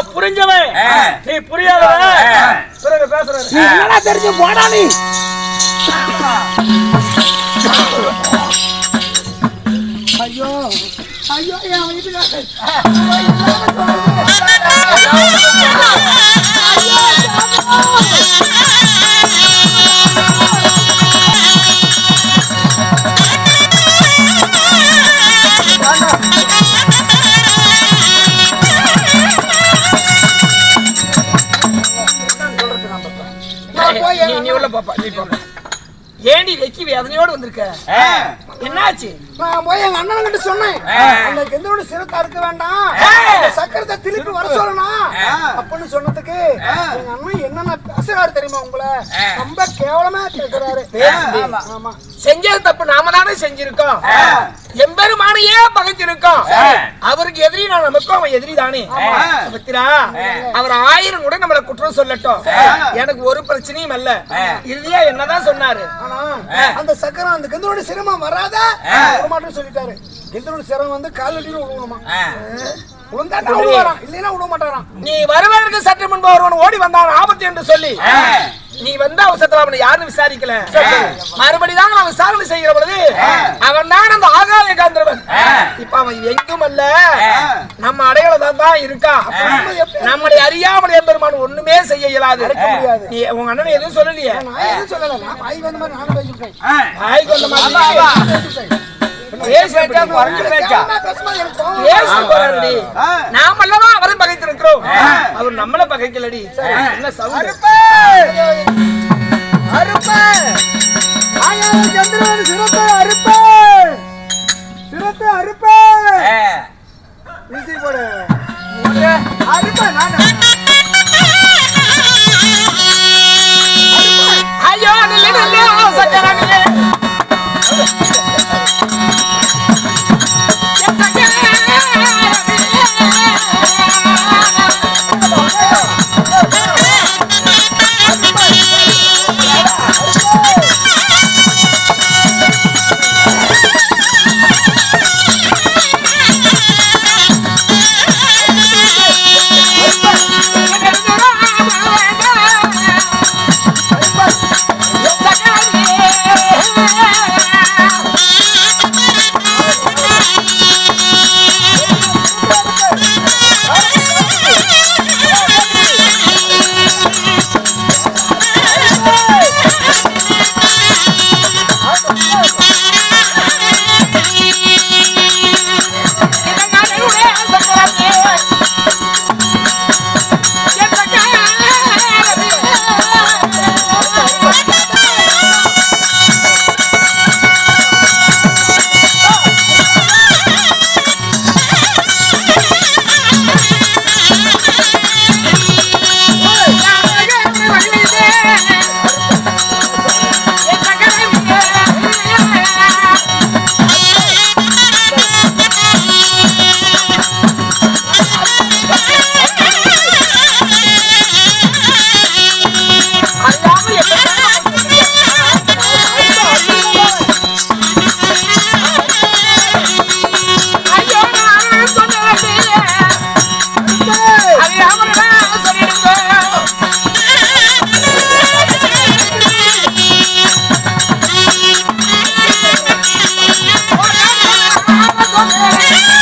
நான் புரிஞ்சவன் நீ புரியாதவன். பிறகு பேசுறேன் நீ என்னடா தெரிஞ்சு போடா நீ. ஐயோ. ஐயோ என் வீட்டுக்காரர் வந்திருக்க? என்னாச்சு? நான் போய் எங்க அண்ணன் கிட்ட சொன்னேன் அந்த கெந்தோட சிரத்தை அறுக்க வேண்டாம். சக்கரத்தை திருப்பி வர சொல்லணும். அப்படின்னு சொன்னதுக்கு எங்க அண்ணன் என்னென்ன பேசுறாரு தெரியுமா உங்களை? ரொம்ப கேவலமா ஆமா, ஆமா. செஞ்சது தப்பு. நாம தானே செஞ்சிருக்கோம். எம்பெருமானையே பகைச்சிருக்கோம் அவருக்கு எதிரி நான் நமக்கும் அவன் எதிரி தானே பத்திரா அவர் ஆயிரம் கூட நம்மள குற்றம் சொல்லட்டும். எனக்கு ஒரு பிரச்சனையும் அல்ல. இறுதியா என்னதான் சொன்னாரு? ஆனா அந்த சக்கரம் அந்த கெந்தோட சிரமம் வராத? விடமாட்டேன்னு சொல்லிட்டாரு. கெந்தோட சிரமம் வந்து காலடியில் விழுவணுமா விழுந்தாட்டா விழுவாராம். இல்லைன்னா விட மாட்டாராம் நீ வருவதற்கு சற்று முன்பு ஒருவன் ஓடி வந்தான் ஆபத்து என்று சொல்லி. நீ வந்த அவசரத்துல அவனை யாரும் விசாரிக்கல. மறுபடிதான் அவன் விசாரணை செய்கிற பொழுது அவன் தான் அந்த ஆகாய காந்திரவன். இப்ப அவன் எங்கும் அல்ல. நம்ம அடையாளம் தான் இருக்கான் நம்மளை அறியாமல் எம்பெருமான் ஒண்ணுமே செய்ய இயலாது. முடியாது. நீ உங்க அண்ணன் எதுவும் சொல்லலையே? நான் எதுவும் சொல்லல நான் வாய் வந்த மாதிரி வாய் கொண்ட மாதிரி பேசி போறாருடி. நாம் அல்லவா அவரை பகைத்திருக்கிறோம். அவர் நம்மள பகைக்கலடி. என்ன சவுண்ட்? ஆயாத சந்திரன் அறுப்பேன் சிரத்தை அறுப்பேன் வீசி போடு. நானு. Thank you.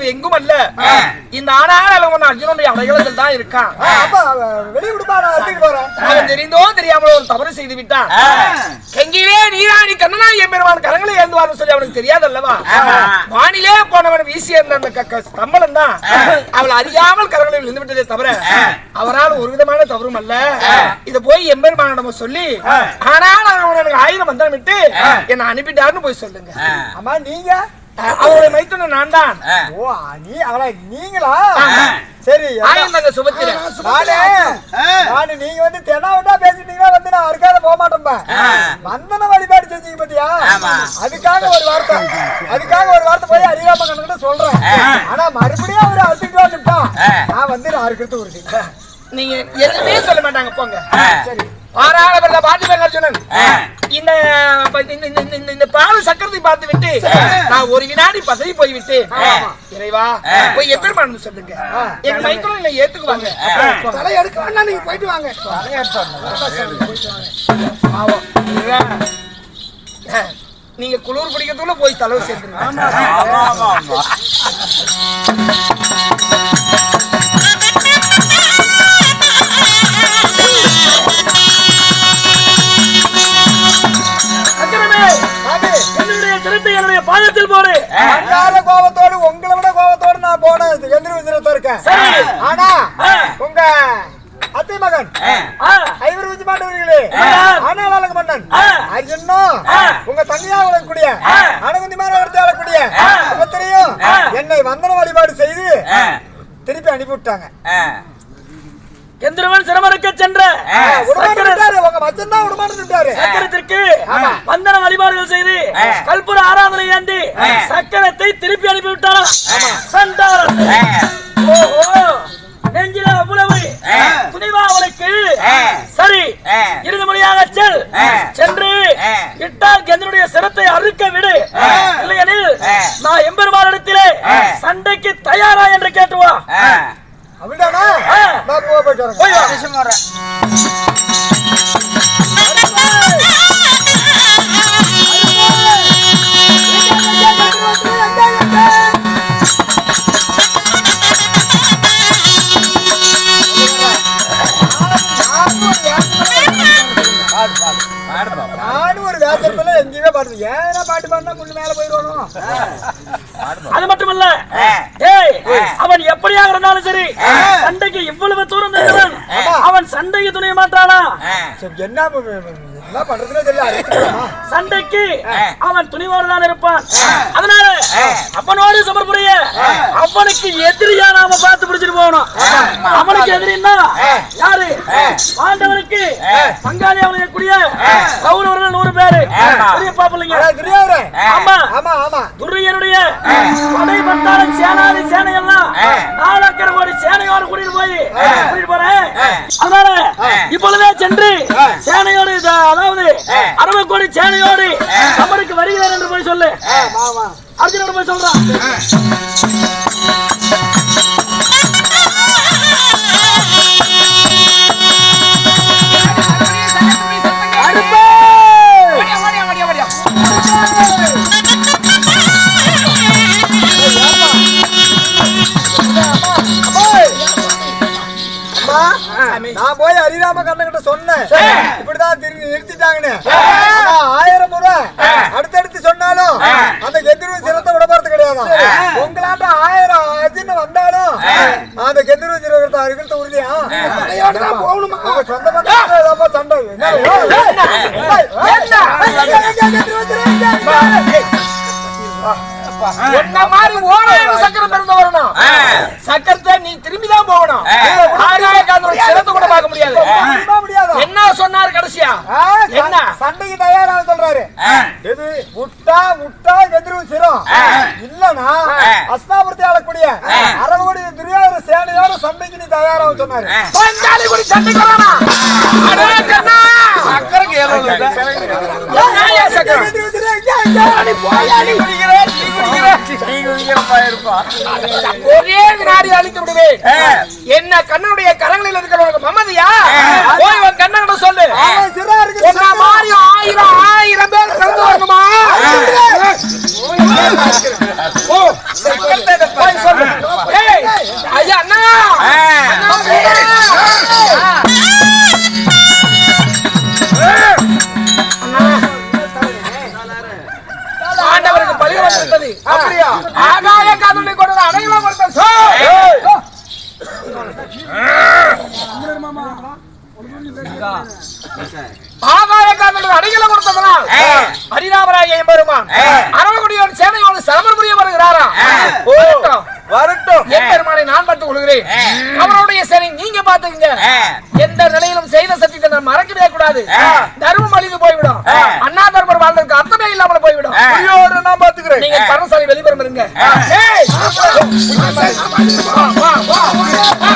காந்தன் எங்கும் அல்ல இந்த ஆனால அவன் அர்ஜுனுடைய அடையாளத்தில் தான் இருக்கான் அவன் தெரிந்தோ தெரியாமலோ ஒரு தவறு செய்து விட்டான். கெங்கிலே நீராணி கண்ணனா எம்பெருமான் கரங்களை ஏந்துவார்னு சொல்லி அவனுக்கு தெரியாதல்லவா? வானிலே போனவன் வீசி இருந்த அந்த ஸ்தம்பலம் தான். அவள் அறியாமல் கரங்களை விழுந்து விட்டதே தவிர அவரால் ஒரு விதமான தவறும் அல்ல. இத போய் எம்பெருமானிடம் சொல்லி ஆனால் அவன் எனக்கு ஆயிரம் மந்திரம் விட்டு என்ன அனுப்பிட்டாருன்னு போய் சொல்லுங்க. அம்மா நீங்க அஹ், அவருடைய மைத்துனன் நான் தான் ஓ நீ அவளா நீங்களா? சரி ஆயிரம் தங்க சுபத்திரன் நானே நானு நீங்க வந்து தெனாவட்டா பேசிட்டீங்கன்னா வந்து நான் அறுக்காத போக மாட்டேன்பா. வந்தன வழிபாடு செஞ்சீங்க பாத்தியா? அதுக்காக ஒரு வார்த்தை. அதுக்காக ஒரு வார்த்தை போய் அறியாம கண்ணுகிட்ட சொல்றேன். ஆனா மறுபடியும் அவரு அறுத்துட்டு வந்துட்டா நான் வந்து நான் அறுக்கிறது உறுதி நீங்க எதுவுமே சொல்ல மாட்டாங்க போங்க. சரி. ஆறாள பிறந்த பாட்டி அர்ஜுனன் இந்த இந்த- இந்த- இந்த- இந்த பால் சக்கரத்தை பார்த்து விட்டு நான் ஒரு வினாடி பதவி போய் விட்டு இறைவா போய் எப்பெருமான் சொல்லுங்க? என் மைத்துனம் என்னை ஏத்துக்குவாங்க. தலை எடுக்க வேண்டாம் நீங்க போயிட்டு வாங்க. இல்ல. நீங்க குளிர் பிடிக்கிறதுக்குள்ள போய் தலைவர் சேர்ந்துருங்க என்னுடைய பாதத்தில் போடு. கோபத்தோடு உங்களை விட கோபத்தோடு நான் போன எந்திர இருக்கேன். ஆனா. உங்க அத்தை மகன் ஐவர் விஜய் மாட்டவர்களே. ஆனால் அழகு மன்னன். ஆ. அர்ஜுனும் உங்க தங்கையா வளரக்கூடிய அணுகுந்தி மாதிரி எடுத்து வளரக்கூடிய ஒவ்வொருத்தரையும் என்னை வந்தன வழிபாடு செய்து திருப்பி அனுப்பி விட்டாங்க எந்திரவன் சிரமருக்க சென்ற சக்கரத்திற்கு வந்தன வழிபாடுகள் செய்து கல்புர ஆராதனை ஏந்தி சக்கரத்தை திருப்பி அனுப்பி விட்டாரா சண்டாரம் ஓஹோ. நெஞ்சில அவ்வளவு துணிவா அவனுக்கு சரி. இறுதி மொழியாக செல். சென்று இட்டால் கந்தனுடைய சிரத்தை அறுக்க விடு. இல்லையெனில் நான் எம்பெருமானிடத்திலே சண்டைக்கு தயாரா என்று கேட்டுவா அப்படிதானா ஆ. போயிட்டு வரேன். போய் வா. நானும் ஒரு வேசத்துல எங்கேயுமே பாட்டு ஏன்னா பாட்டு பாடினா முன்னு மேல போயிடுவானோ? அது மட்டுமல்ல ஏய் அவன் எப்படியாக இருந்தாலும் சரி சண்டைக்கு இவ்வளவு தூரம் நின்றவன் அவன் சண்டைக்கு துணிய மாட்டானா? என்ன தெரியல? சண்டைக்கு அவன் துணிவோடு தான் இருப்பான் அதனால அவனோடு சமர்புரிய அவனுக்கு எதிரியா நாம பார்த்து பிடிச்சிட்டு போகணும். அவனுக்கு எதிரின்னா யாரு? பாண்டவனுக்கு பங்காளி அவனுக்கு கூடிய கௌரவர்கள் நூறு பேரு. பெரிய பாப்பிள்ளைங்க. ஆமா. ஆமா ஆமா. துரியனுடைய படை பட்டாளம் சேனாதி சேனை எல்லாம் நாலாக்கரை கோடி சேனையோடு கூட்டிட்டு போய் கூட்டிட்டு போறேன். அதனால இப்பொழுதே சென்று சேனையோடு அதாவது அறுபது கோடி சேனையோடு சமருக்கு வருகிறார் என்று போய் சொல்லு. அர்ஜுனோட போய் சொல்றான் நான் போய் ஹரிராம கண்ணகிட்ட சொன்னேன். இப்படிதான் திரும்பி நிறுத்திட்டாங்கன்னு ஆனா, ஆயிரம் முறை அடுத்தடுத்து சொன்னாலும் அந்த கெந்திருவ சிரத்தை விட போறது கிடையாது உங்களாட்ட ஆயிரம் அஜின்னு வந்தாலும் அந்த கெந்திருவ சிரத்தை இருக்கிறத உறுதியா போகணுமா உங்க சொந்த பந்தத்துல ஏதோப்பா சண்டை என்ன? ஏய், ஏய், ஏய், கெந்திருவ சிரம், என்ன மாதிரி ஓராயிரம் சக்கரம் பிறந்து வரணும் சக்கரத்தை நீ திரும்பி தான் போகணும் கூட பார்க்க முடியாது. என்ன சொன்னார் கடைசியா? என்ன? சண்டைக்கு தயாராக சொல்றாரு. எது? முட்டா முட்டா எதிரும் சிரம் இல்லனா அஸ்தாபுரத்தை ஆளக்கூடிய அரவகுடி துரியாத சேனையோட சண்டைக்கு நீ தயாராக சொன்னாரு. குடி சண்டைக்கு ஒரே வினாடி அழித்து விடுவேன் என்ன கண்ணனுடைய கரங்களில் இருக்கிறவங்க மமதியா போய் உன் கண்ணன் சொல்லு. மாதிரி ஆயிரம் ஆயிரம் எந்த நிலையிலும் செய்த சத்தியத்தை நாம் மறக்கவே கூடாது. தர்மம் அழிந்து போய்விடும். அண்ணா தர்மர் வாழ்ந்ததுக்கு அர்த்தமே இல்லாமல் போய்விடும். ஐயோ நான் பாத்துக்கிறேன் நீங்க பரமசாலை வெளிப்புறம் இருங்க. வா வா வா